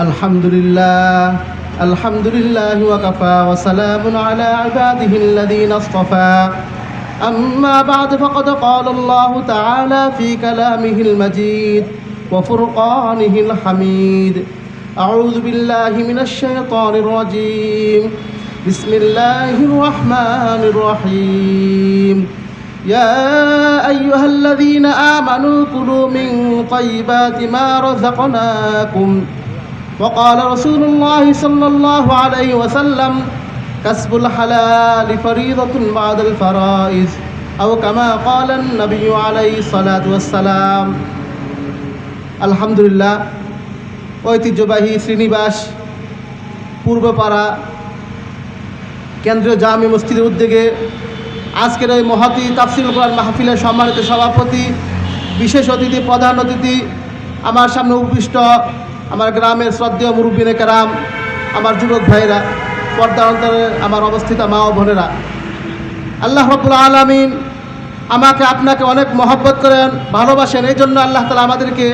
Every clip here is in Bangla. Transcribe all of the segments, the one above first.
الحمد لله الحمد لله وكفى وسلام على عباده الذين اصطفى. أما بعد فقد قال الله تعالى في كلامه المجيد وفرقانه الحميد. أعوذ بالله من الشيطان الرجيم. بسم الله الرحمن الرحيم. يا أيها الذين آمنوا كلوا من طيبات ما رزقناكم. وقال رسول الله صلى الله عليه وسلم كسب الحلال فريضة بعد الفرائض أو كما قال النبي عليه الصلاة والسلام الحمد لله ঐতিহ্যবাহী শ্রীনিবাস পূর্বপাড়া কেন্দ্রীয় জামি মসজিদের উদ্যোগে আজকের এই মহাতি তাফসিল কোরআন মাহফিলের সম্মানিত সভাপতি বিশেষ অতিথি প্রধান অতিথি আমার সামনে উপবিষ্ট আমার গ্রামের শ্রদ্ধেয় মুরব্বিনে কেরাম, আমার যুবক ভাইরা, পর্দা অন্তরে আমার অবস্থিত মা ও বোনেরা, আল্লাহ রব্বুল আলমিন আমাকে, আপনাকে অনেক মহব্বত করেন, ভালোবাসেন এই জন্য আল্লাহ তালা আমাদেরকে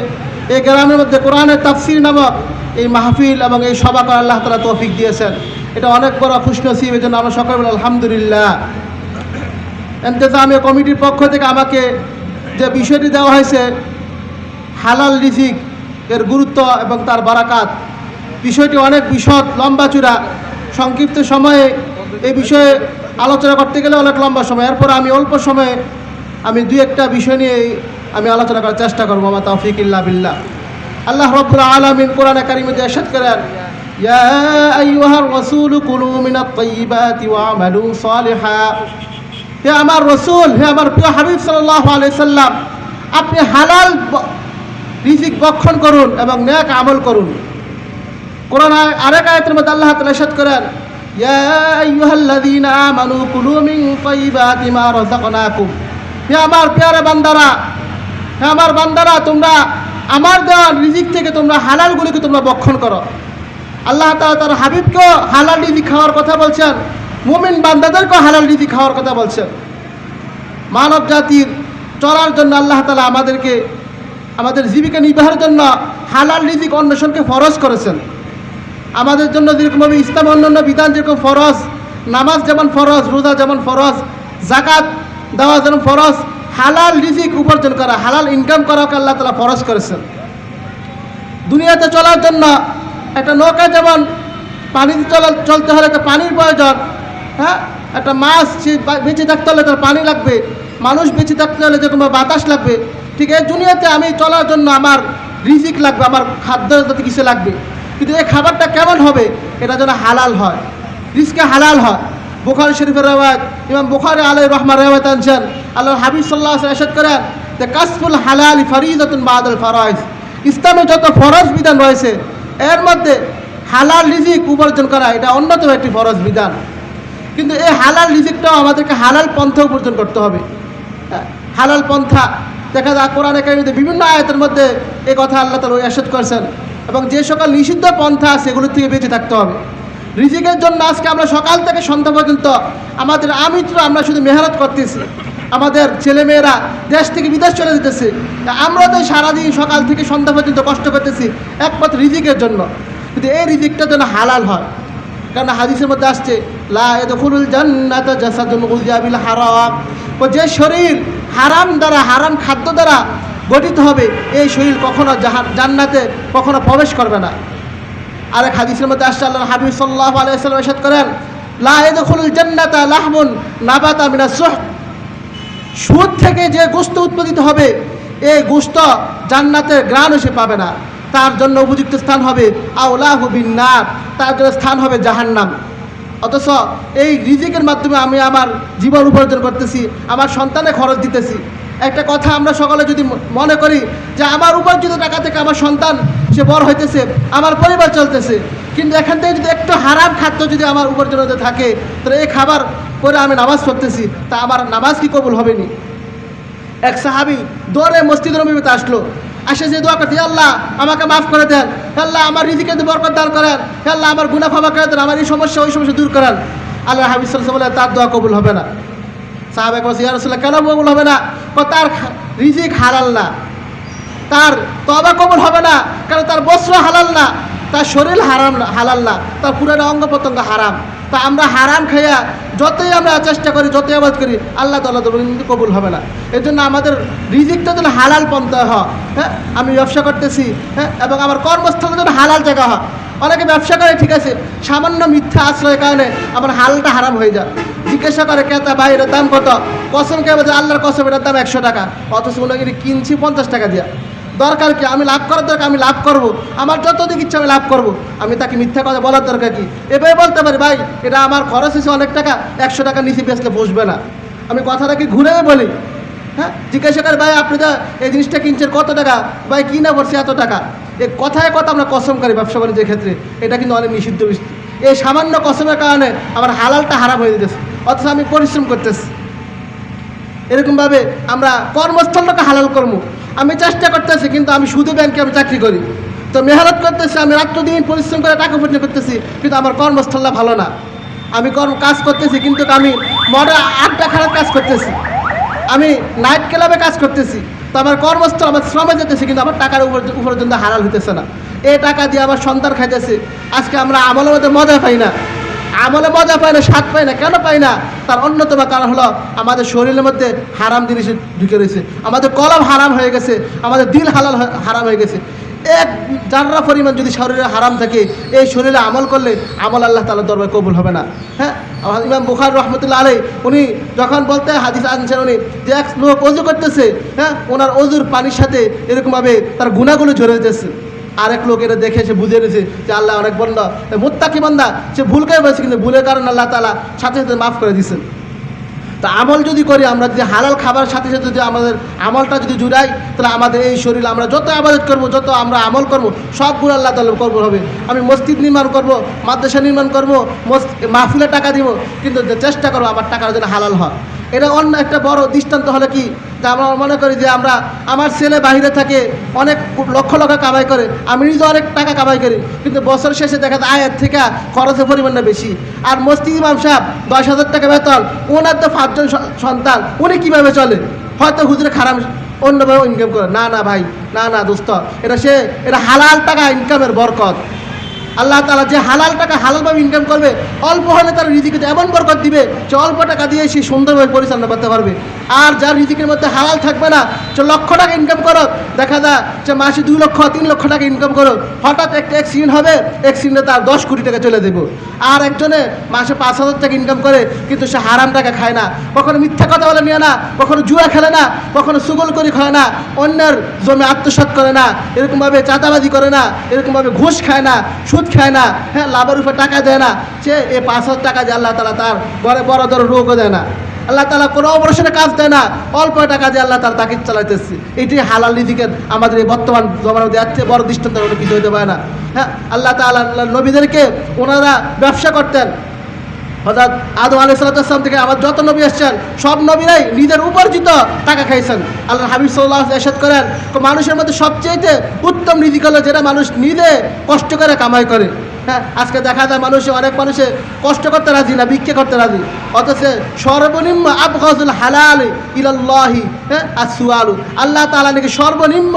এই গ্রামের মধ্যে কোরআনের তাফসির নামক এই মাহফিল এবং এই সভা করে আল্লাহ তালা তৌফিক দিয়েছেন। এটা অনেক বড় খুশনসিব এই জন্য আমরা সকলে বলি, আলহামদুলিল্লাহ। এন্তেজামীয় কমিটির পক্ষ থেকে আমাকে যে বিষয়টি দেওয়া হয়েছে, হালাল রিজিক এর গুরুত্ব এবং তার বারাকাত। বিষয়টি অনেক বিশদ, লম্বা চূড়া। সংক্ষিপ্ত সময়ে এই বিষয়ে আলোচনা করতে গেলে অনেক লম্বা সময়। এরপর আমি অল্প সময়ে আমি দুই একটা বিষয় নিয়ে আমি আলোচনা করার চেষ্টা করব। আমার তৌফিক ইল্লা বিল্লাহ। আল্লাহ রব্বুল আলামিন কোরআনে কারিমে এরশাদ করেন আমার রসুল, হে আমার প্রিয় হাবিব সাল্লাম, আপনি হালাল রিজিক বক্ষণ করুন এবং নেক আমল করুন। কোরআন আরেক আয়াতের মধ্যে আল্লাহ তাআলা ইরশাদ করেন আমার পেয়ারে বান্দারা, হে আমার বান্দারা, তোমরা আমার দেওয়া রিজিক থেকে তোমরা হালালগুলিকে তোমরা বক্ষণ করো। আল্লাহ তাআলা তার হাবিবকেও হালাল রিজিক খাওয়ার কথা বলছেন, মুমিন বান্দাদেরকেও হালাল রিজিক খাওয়ার কথা বলছেন। মানব জাতির চলার জন্য আল্লাহ তালা আমাদেরকে আমাদের জীবিকা নির্বাহের জন্য হালাল রিজিক অন্বেষণকে ফরজ করেছেন। আমাদের জন্য যেরকমভাবে ইসলাম অন্যান্য বিধান যেরকম ফরজ, নামাজ যেমন ফরজ, রোজা যেমন ফরজ জাকাত দেওয়া যেমন ফরজ, হালাল রিজিক উপার্জন করা, হালাল ইনকাম করাকে আল্লাহ তালা ফরজ করেছেন। দুনিয়াতে চলার জন্য একটা নৌকা যেমন পানিতে চলা, চলতে হলে একটা পানির প্রয়োজন হ্যাঁ? একটা মাছ বেঁচে থাকতে হলে তার পানি লাগবে। মানুষ বেঁচে থাকতে হলে যেরকম বাতাস লাগবে, ঠিক এই দুনিয়াতে আমি চলার জন্য আমার রিজিক লাগবে, আমার খাদ্য যাতে কিছু লাগবে। কিন্তু এই খাবারটা কেমন হবে? এটা যেন হালাল হয়। রিস্কে হালাল হয়। বুখারি শরীফের রেওয়ায়ত, ইমাম বুখারি আলাই রহমান রেওয়ায়ত আনছেন। আল্লাহ হাবিব সাল্লাহ এরশাদ করেন যে, কাসফুল হালাল ফরিদতুন বাদুল ফরাইজ। ইসলামে যত ফরজ বিধান রয়েছে, এর মধ্যে হালাল রিজিক উপার্জন করা, এটা অন্যতম একটি ফরজ বিধান। কিন্তু এই হালাল রিজিকটাও আমাদেরকে হালাল পন্থা উপার্জন করতে হবে। হালাল পন্থা। দেখা যায় কোরআন একাডেমিতে বিভিন্ন আয়তের মধ্যে এ কথা আল্লাহ তালা এসেদ করেছেন। এবং যে সকল নিষিদ্ধ পন্থা সেগুলোর থেকে বেঁচে থাকতে হবে। রিজিকের জন্য আজকে আমরা সকাল থেকে সন্ধ্যা পর্যন্ত আমাদের আমিত্র আমরা শুধু মেহনত করতেছি। আমাদের ছেলেমেয়েরা দেশ থেকে বিদেশ চলে যেতেছে। আমরা তো সারাদিন সকাল থেকে সন্ধ্যা পর্যন্ত কষ্ট করতেছি, একমাত্র রিজিকের জন্য। কিন্তু এই রিজিকটা যেন হালাল হয়। কারণ হাদিসের মধ্যে আসছে, লা ইয়াদখুলুল জান্নাতা বিল হারাম। যে শরীর হারাম দ্বারা, হারাম খাদ্য দ্বারা গঠিত হবে, এই শরীর কখনো জান্নাতে কখনো প্রবেশ করবে না। আরেক হাদিসের মধ্যে আসছে আল্লাহ হাবিব সাল্লাল্লাহু আলাইহি ওয়াসাল্লাম ইরশাদ করেন, লা ইয়াদখুলুল জান্নাতা লাহমুন নাবাতা মিনাস সুহ সুদ থেকে যে গোস্ত উৎপাদিত হবে, এই গোস্ত জান্নাতের গ্রাণ এসে পাবে না। তার জন্য উপযুক্ত স্থান হবে আউলাহু বিন্নার, তার জন্য স্থান হবে জাহান্নাম। অথচ এই রিজিকের মাধ্যমে আমি আমার জীবন উপার্জন করতেছি, আমার সন্তানে খরচ দিতেছি। একটা কথা আমরা সকলে যদি মনে করি যে আমার উপার্জিত টাকা থেকে আমার সন্তান, সে বড় হইতেছে, আমার পরিবার চলতেছে, কিন্তু এখান থেকে যদি একটু হারাম খাদ্য যদি আমার উপার্জন হতে থাকে তাহলে এই খাবার করে আমি নামাজ পড়তেছি, তা আমার নামাজ কি কবুল হবে নি এক সাহাবি দৌড়ে মসজিদের নবীতে আসলো আসে যে দোয়া করতে, "হে আল্লাহ, আমাকে মাফ করে দেন। আল্লাহ, আমার রিজিকে বরকত দান করেন। আল্লাহ, আমার গুনাহ ক্ষমা করে দেন, আমার এই সমস্যা, ওই সমস্যা দূর করেন। আল্লাহ সাল্লাহ বলে, তার দোয়া কবুল হবে না। সাহাবে বলছে, ইয়া রাসূলুল্লাহ, কেন কবুল হবে না? তার রিজিক হালাল না। তার তবা কবুল হবে না, কারণ তার বস্ত্র হালাল না। তার শরীর হারাম হালাল না। তার পুরোটা অঙ্গ প্রত্যঙ্গ হারাম। তা আমরা হারাম খাইয়া যতই আমরা চেষ্টা করি, যতই আবাদ করি, আল্লাহ তাল্লাহ কিন্তু কবুল হবে না। এর জন্য আমাদের রিজিকটা যেন হালাল পন্থা হয় হ্যাঁ? আমি ব্যবসা করতেছি হ্যাঁ? এবং আমার কর্মস্থল যেন হালাল জায়গা হয়। অনেকে ব্যবসা করে, ঠিক আছে, সামান্য মিথ্যা আশ্রয়ের কারণে আমার হালটা হারাম হয়ে যায়। জিজ্ঞাসা করে, ক্রেতা, ভাই, এটার দাম কত? কসম কে আল্লাহর কসম, এটার দাম একশো টাকা। অথচ ওনাকে কিনছি পঞ্চাশ টাকা দিয়া। দরকার কি? আমি লাভ করার দরকার, আমি লাভ করব। আমার যত দিক ইচ্ছা, আমি লাভ করব। আমি তাকে মিথ্যা কথা বলার দরকার কি? এভাবে বলতে পারি, ভাই, এটা আমার খরচ হয়েছে অনেক টাকা, একশো টাকা নিচে বেচলে বসবে না। আমি কথাটা কি ঘুরে বলি হ্যাঁ জিজ্ঞাসা করে, ভাই, আপনি তো এই জিনিসটা কিনছেন কত টাকা? ভাই কিনা পড়ছে এত টাকা? এই কথায় কথা আমরা কসম করি ব্যবসা বাণিজ্যের ক্ষেত্রে। এটা কিন্তু অনেক নিষিদ্ধ বিষয় এই সামান্য কসমের কারণে আমার হালালটা হারাম হয়ে যেতেছে। অথচ আমি পরিশ্রম করতেছি। এরকমভাবে আমরা কর্মস্থলটাকে হালাল কর্ম আমি চেষ্টা করতেছি, কিন্তু আমি শুধু ব্যাংকে আমি চাকরি করি। তো মেহনত করতেছি, আমি রাত্র দিন পরিশ্রম করে টাকা উপার্জন করতেছি, কিন্তু আমার কর্মস্থলটা ভালো না। আমি কর্ম কাজ করতেছি, কিন্তু আমি মডা আটটা খারাপ কাজ করতেছি। আমি নাইট ক্লাবে কাজ করতেছি, তো আমার কর্মস্থল, আমার শ্রমে যেতেছি, কিন্তু আমার টাকার উপর উপার্জন হারাল হইতেছে না। এই টাকা দিয়ে আমার সন্তান খাইতেছে। আজকে আমরা আমলের মধ্যে মজা পাই না। আমলে মজা পায় না, স্বাদ পায় না, কেন পায় না? তার অন্যতম কারণ হলো আমাদের শরীরের মধ্যে হারাম জিনিস ঢুকে রয়েছে। আমাদের কলম হারাম হয়ে গেছে, আমাদের দিল হালাল হারাম হয়ে গেছে। এক জানরা পরিমাণ যদি শরীরে হারাম থাকে, এই শরীরে আমল করলে আমল আল্লাহ তালার দরবার কবুল হবে না। হ্যাঁ? ইমাম বুখার রহমতুল্লাহ আলাই উনি যখন বলতে হাদিস আনছেন উনি যে এক লোক অজু করতেছে হ্যাঁ? ওনার অজুর পানির সাথে এরকমভাবে তার গুণাগুলো ঝরে যেতেছে। আরেক লোক এটা দেখে সে বুঝে নিয়েছে যে আল্লাহ অনেক বন্ধ। মুত্তাকি বান্দা, সে ভুল করে বলছে কিন্তু ভুলের কারণে আল্লাহ তালা সাথে সাথে মাফ করে দিচ্ছেন তা আমল যদি করি, আমরা যদি হালাল খাবার সাথে সাথে যদি আমাদের আমলটা যদি জুড়াই, তাহলে আমাদের এই শরীর, আমরা যত আবাদত করব, যত আমরা আমল করব, সবগুলো আল্লাহ তালা করব হবে। আমি মসজিদ নির্মাণ করব, মাদ্রাসা নির্মাণ করব মাহফিলে টাকা দিব, কিন্তু চেষ্টা করব, আমার টাকার যেন হালাল হয়। এটা অন্য একটা বড় দৃষ্টান্ত হলে কি? যে আমরা মনে করি যে আমরা, আমার ছেলে বাইরে থাকে, অনেক লক্ষ লক্ষ কামাই করে, আমি নিজে অনেক টাকা কামাই করি, কিন্তু বছর শেষে দেখা যায় আয়ের থেকে খরচের পরিমাণটা বেশি। আর মস্তিদ ইমাম সাহেব দশ হাজার টাকা বেতন, ওনার তো পাঁচজন সন্তান, উনি কীভাবে চলে? হয়তো হুজুরে খারাপ অন্যভাবে ইনকাম করে। না না ভাই, না না দোস্ত, এটা সে, এটা হালাল টাকা ইনকামের বরকত। আল্লাহ তালা যে হালাল টাকা হালালভাবে ইনকাম করবে, অল্প হলে তার রিজিকে এমন বরকত দিবে যে অল্প টাকা দিয়ে সে সুন্দরভাবে পরিচালনা করতে পারবে। আর যার রিজিকের মধ্যে হালাল থাকবে না, যে লক্ষ টাকা ইনকাম করো দেখা যায় যে মাসে দুই লক্ষ, তিন লক্ষ টাকা ইনকাম করো হঠাৎ একটা অ্যাক্সিডেন্ট হবে অ্যাক্সিডেন্টে তার দশ কোটি টাকা চলে দেবো আর একজনে মাসে পাঁচ হাজার টাকা ইনকাম করে, কিন্তু সে হারাম টাকা খায় না। কখনো মিথ্যা কথা বলে নিয়ে না, কখনো জুয়া খেলে না, কখনো সুগল করে খায় না, অন্যের জমি আত্মসাৎ করে না, এরকমভাবে চাঁদাবাজি করে না, এরকমভাবে ঘুষ খায় না, সুদ খায় না হ্যাঁ লাভের উপরে টাকা দেয় না, সে এই পাঁচ হাজার টাকা দিয়ে আল্লাহ তালা তার বড় বড় রোগও দেয় না। আল্লাহ তালা কোনো অপারেশনে কাজ দেয় না, অল্প টাকা দিয়ে আল্লাহ তালা তাকে চালাইতেছে। এটি হালাল নীতিকের আমাদের এই বর্তমান জমানো এর বড় দৃষ্টান্ত কিছু হতে পারে না। হ্যাঁ আল্লাহ তালা আল্লাহ নবীদেরকে, ওনারা ব্যবসা করতেন অর্থাৎ আদম আলি থেকে আমার যত নবী আসছেন সব নবীরাই নিজের উপার্জিত টাকা খাইছেন। আল্লাহ হাবিব সাল্লাহ এরশাদ করেন মানুষের মধ্যে সবচেয়ে উত্তম রিজিক হলো যেটা মানুষ নিজে কষ্ট করে কামাই করে। হ্যাঁ আজকে দেখা যায় মানুষে, অনেক মানুষে কষ্ট করতে রাজি না, ভিক্ষে করতে রাজি। অথচ সর্বনিম্ন আবগাজুল হালাল ইলাল্লাহি হ্যাঁ আর সুয়ালু আল্লাহ তালা নাকি সর্বনিম্ন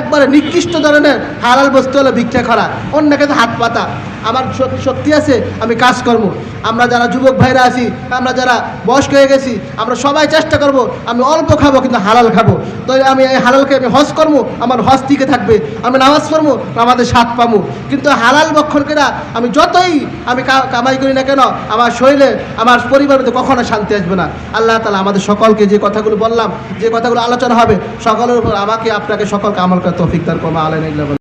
একবারে নিকৃষ্ট ধরনের হালাল বস্তু হলো ভিক্ষা করা। অন্য কাছে হাত পাতা। আমার শক্তি আছে, আমি কাজ করব। আমরা যারা যুবক ভাইরা আছি, আমরা যারা বয়স্ক হয়ে গেছি, আমরা সবাই চেষ্টা করব, আমি অল্প খাব, কিন্তু হালাল খাব। তো আমি এই হালালকে আমি হজ করব, আমার হজ টিকে থাকবে। আমি নামাজ পড়ব আমাদের স্বাদ পাবো। কিন্তু হালাল বক্ষণ কেনা আমি যতই আমি কামাই করি না কেন, আমার শরীরে, আমার পরিবারের মধ্যে কখনো শান্তি আসবে না। আল্লাহ তালা আমাদের সকলকে যে কথাগুলো বললাম, যে কথাগুলো আলোচনা হবে, সকলের উপর আমাকে আপনাকে সকলকে আমল করে তৌফিক তার কমা আলেন